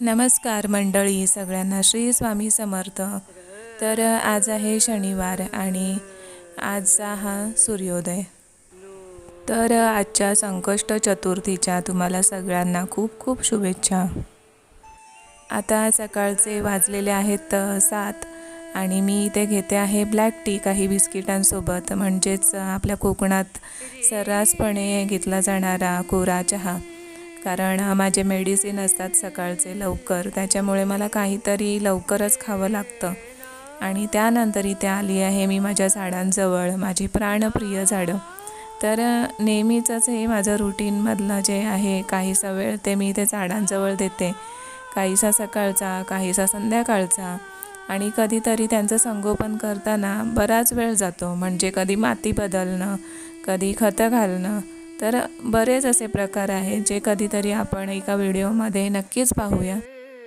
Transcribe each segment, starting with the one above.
नमस्कार मंडळी सगळ्यांना श्री स्वामी समर्थ. तर आज आहे शनिवार आणि आजचा हा सूर्योदय. तर आजच्या संकष्ट चतुर्थीच्या तुम्हाला सगळ्यांना खूप खूप शुभेच्छा. आता सकाळचे वाजलेले आहेत सात आणि मी इथे घेते आहे ब्लॅक टी काही बिस्किटांसोबत. म्हणजेच आपल्या कोकणात सर्रासपणे घेतला जाणारा कोरा चहा. कारण माझे मेडिसिन असतात सकाळचे लवकर. त्याच्यामुळे मला काहीतरी लवकरच खावं लागतं. आणि त्यानंतर इथे आली आहे मी माझ्या झाडांजवळ माझी प्राणप्रिय झाडं. तर नेहमीचंच हे माझं रुटीनमधलं जे आहे काहीसा वेळ ते मी ते झाडांजवळ देते. काहीसा सकाळचा काहीसा संध्याकाळचा. आणि कधीतरी त्यांचं संगोपन करताना बराच वेळ जातो. म्हणजे कधी माती बदलणं कधी खतं घालणं तर बरेच असे प्रकार आहेत जे कधीतरी आपण एका व्हिडिओमध्ये नक्कीच पाहूया.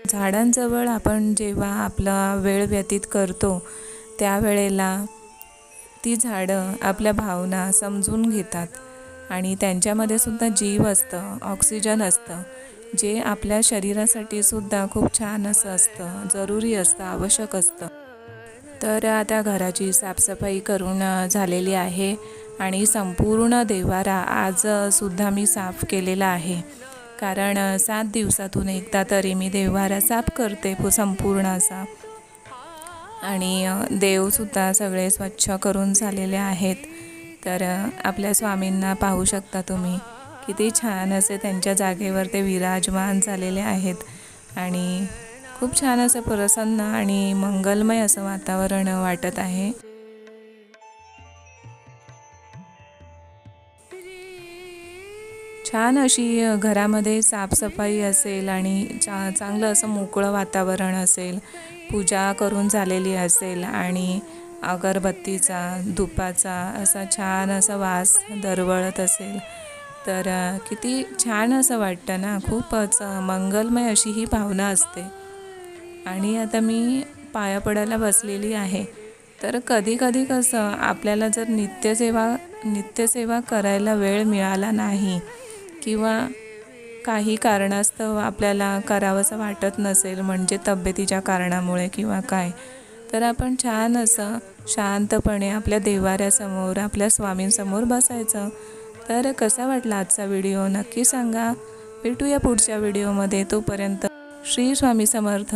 झाडांजवळ आपण जेव्हा आपला वेळ व्यतीत करतो त्यावेळेला ती झाडं आपल्या भावना समजून घेतात आणि त्यांच्यामध्ये सुद्धा जीव असतं ऑक्सिजन असतं जे आपल्या शरीरासाठी सुद्धा खूप छान असं असतं जरुरी असतं आवश्यक असतं. तर आता घराची साफसफाई करून झालेली आहे. आणि संपूर्ण देवारा आज सुद्धा मी साफ केलेला आहे. कारण सात दिवसातून एकदा तरी मी देवारा साफ करते संपूर्ण असा. आणि देवसुद्धा सगळे स्वच्छ करून झालेले आहेत. तर आपल्या स्वामींना पाहू शकता तुम्ही. किती छान असे त्यांच्या जागेवर ते विराजमान झालेले आहेत. आणि खूप छान असं प्रसन्न आणि मंगलमय असं वातावरण वाटत आहे. छान अशी घरामध्ये साफसफाई असेल आणि चा चांगलं असं मोकळं वातावरण असेल पूजा करून झालेली असेल आणि अगरबत्तीचा धुपाचा असा छान असा वास दरवळत असेल तर किती छान असं वाटतं ना. खूपच मंगलमय अशी ही भावना असते. आणि आता मी पाया पडायला बसलेली आहे. तर कधी कधी कसं आपल्याला जर नित्यसेवा नित्यसेवा करायला वेळ मिळाला नाही किंवा काही कारणास्तव आपल्याला करावंसं वाटत नसेल म्हणजे तब्येतीच्या कारणामुळे किंवा काय तर आपण छान असं शांतपणे आपल्या देवाऱ्यासमोर आपल्या स्वामींसमोर बसायचं. तर कसा वाटला आजचा व्हिडिओ? नक्की सांगा. भेटूया पुढच्या व्हिडिओमध्ये. तोपर्यंत श्री स्वामी समर्थ.